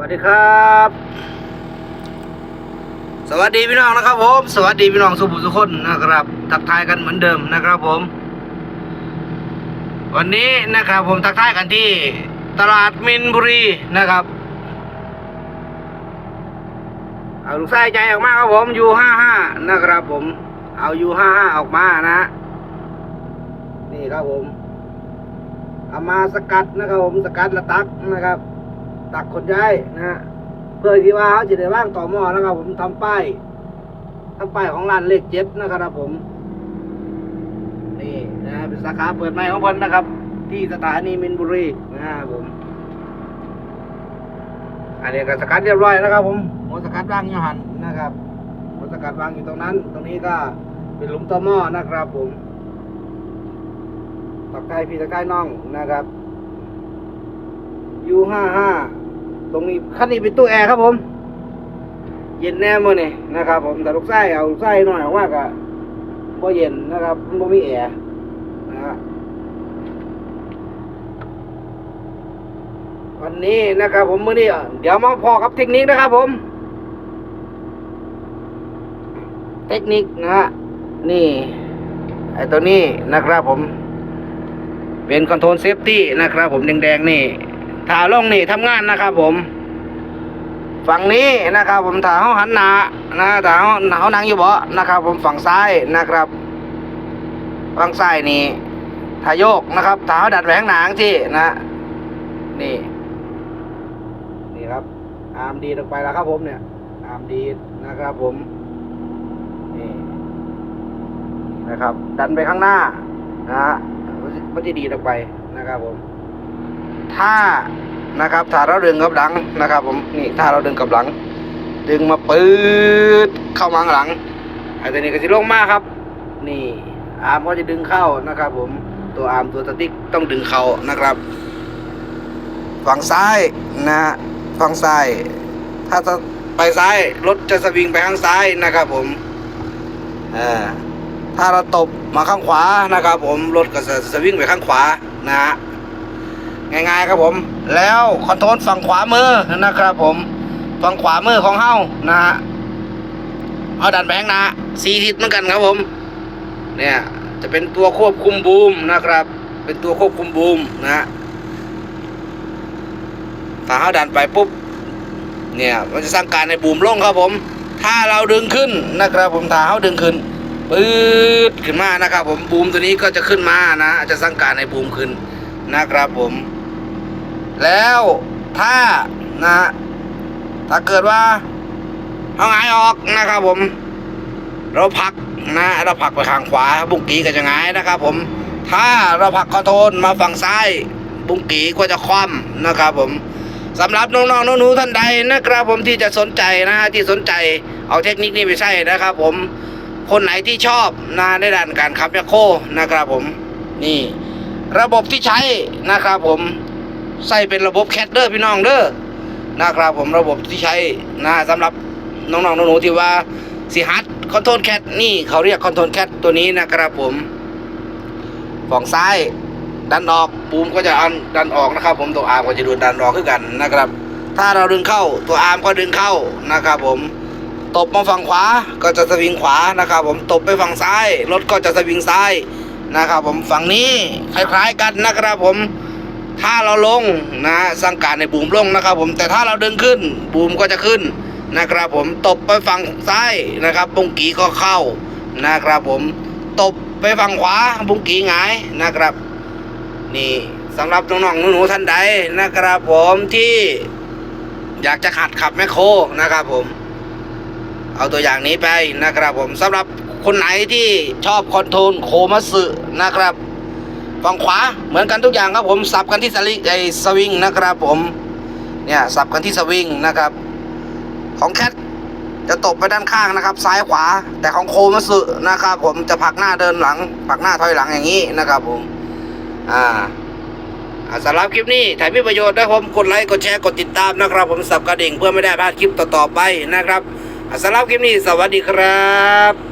วัสดีครับ สวัสดีพี่น้องนะครับผม สวัสดีพี่น้องสุภุสุคนนะครับ ทักทายกันเหมือนเดิมนะครับผม วันนี้นะครับผมทักทายกันที่ตลาดมินบุรีนะครับเอาลูกไส้ใจออกมาครับผมยูห้าห้านะครับผม เอายูห้าห้าออกมานะ นี่ครับผมเอามาสกัดนะครับผมสกัดละตักนะครับ ตักคนย้ายนะฮะเพื่อที่ว่าเขาจะได้ว่างต่อหม้อนะครับ ผมทำป้ายทำป้ายของร้านเลขเจ็ดนะครับผม นี่นะเป็นสาขาเปิดใหม่ของเพิ่นนะครับ ที่สถานีมินบุรีนะครับผม อันนี้ก็สกัดเรียบร้อยนะครับ ผมหัวสกัดวางอยู่หันนะครับหัวสกัดวางอยู่ตรงนั้น ตรงนี้ก็เป็นหลุมต่อหม้อนะครับ ผมตักใต้พี่ตักใต้น้องนะครับยูห้าห้า ตรงนี้คันนี้เป็นตู้แอร์ครับผม เย็นแน่มื่อนี่นะครับ ผมแต่ลูกไส้เอาลูกไส้หน่อยว่าก็บ่เย็นนะครับมันบ่มีแอร์นะฮะวันนี้นะครับ ผมมื่อนี้เดี๋ยวมาพอกับเทคนิคนะครับ ผม เทคนิคนะฮะนี่ไอตัวนี้นะครับผม เป็นคอนโทรลเซฟตี้นะครับ ผมแดงๆนี่ ถาลงนี่ทำงานนะครับผม ฝั่งนี้นะครับ ผมถ่าเขาหันหนานะถาเขาเขานั่งอยู่เบาะนะครับ ผมฝั่งซ้ายนะครับ ฝั่งซ้ายนี่ถาโยกนะครับถาเขาดัดแหวงหนางที่นะนี่ นี่ครับ อาร์มดีดออกไปแล้วครับผมเนี่ย อาร์มดีนะครับผม นี่นะครับ ดันไปข้างหน้านะฮะมันจะดีดออกไปนะครับผม ถ้านะครับถ้าเราดึงกับหลังนะครับผมนี่ถ้าเราดึงกับหลัง ดึงมาปืดเข้ามาข้างหลังไอ้ตัวนี้ก็จะลงมากครับ นี่อาร์มก็จะดึงเข้านะครับผมตัวอาร์มตัวสติ๊กต้องดึงเข้านะครับ ฝั่งซ้ายนะฮะฝั่งซ้าย ถ้าจะไปซ้ายรถจะสวิงไปข้างซ้ายนะครับผมอ่าถ้าเราตบมาข้างขวานะครับ ผมรถก็จะสวิงไปข้างขวานะฮะ ง่ายๆครับผม แล้วคอนโทรลฝั่งขวามือนะครับผมฝั่งขวามือของเฮานะฮะเอาดันไปข้างหน้าสี่ทิศเหมือนกันครับผม เนี่ยจะเป็นตัวควบคุมบูมนะครับ เป็นตัวควบคุมบูมนะฮะถ้าเขาดันไปปุ๊บเนี่ยมันจะสร้างการในบูมลงครับผม ถ้าเราดึงขึ้นนะครับผมถ้าเขาดึงขึ้นปื๊ดขึ้นมานะครับผมบูมตัวนี้ก็จะขึ้นมานะ จะสร้างการในบูมขึ้นนะครับผม แล้วถ้านะถ้าเกิดว่าเอาหงายออกนะครับผม เราผลักนะเราผลักไปข้างขวาบุ้งกีก็จะหงายนะครับ ผม ถ้าเราผลักคอนโทรลมาฝั่งซ้าย บุ้งกีก็จะคว่ำนะครับผมสำหรับน้องๆหนูท่านใดนะครับผมที่จะสนใจนะฮะที่สนใจเอาเทคนิคนี้ไปใช้นะครับ ผมคนไหนที่ชอบนะในด้านการขับแมคโครนะครับผมนี่ ระบบที่ใช้นะครับผม ใส่เป็นระบบแคทเดอร์พี่น้องเด้อนะครับผมระบบที่ใช้นะสำหรับน้องๆหนูๆที่ว่าสิฮัดคอนโทรลแคทนี่เขาเรียกคอนโทรลแคทตัวนี้นะครับผมฝั่งซ้ายดันออกบูมก็จะอันดันออกนะครับ ผมตัวอาร์มก็จะดูดันออกขึ้นกันนะครับ ถ้าเราดึงเข้าตัวอาร์มก็ดึงเข้านะครับ ผมตบมาฝั่งขวาก็จะสวิงขวานะครับ ผมตบไปฝั่งซ้ายรถก็จะสวิงซ้ายนะครับ ผมฝั่งนี้คล้ายๆกันนะครับผม ถ้าเราลงนะสังการในบูมลงนะครับ ผมแต่ถ้าเราดึงขึ้นบูมก็จะขึ้นนะครับ ผมตบไปฝั่งซ้ายนะครับบุงกีก็เข้านะครับผมตบไปฝั่งขวาบุงกีหงายนะครับ นี่สำหรับน้องๆหนูๆท่านใดนะครับ ผมที่อยากจะขัดขับแมคโครนะครับ ผม เอาตัวอย่างนี้ไปนะครับ ผมสำหรับคนไหนที่ชอบคอนโทรลโคมัสึนะครับ ฝั่งขวาเหมือนกันทุกอย่างครับผมสับกันที่สลิงไอสวิงนะครับผมเนี่ยสับกันที่สวิงนะครับ ของแคทจะตบไปด้านข้างนะครับ ซ้ายขวา แต่ของโคมัสึนะครับ ผมจะผักหน้าเดินหลังผักหน้าถอยหลังอย่างนี้นะครับผมอ่าอ่าสำหรับคลิปนี้ถ่ายมีประโยชน์นะผมกดไลค์กดแชร์กดติดตามนะครับ ผมสับกระดิ่งเพื่อไม่ได้พลาดคลิปต่อๆไปนะครับอ่าสำหรับคลิปนี้สวัสดีครับ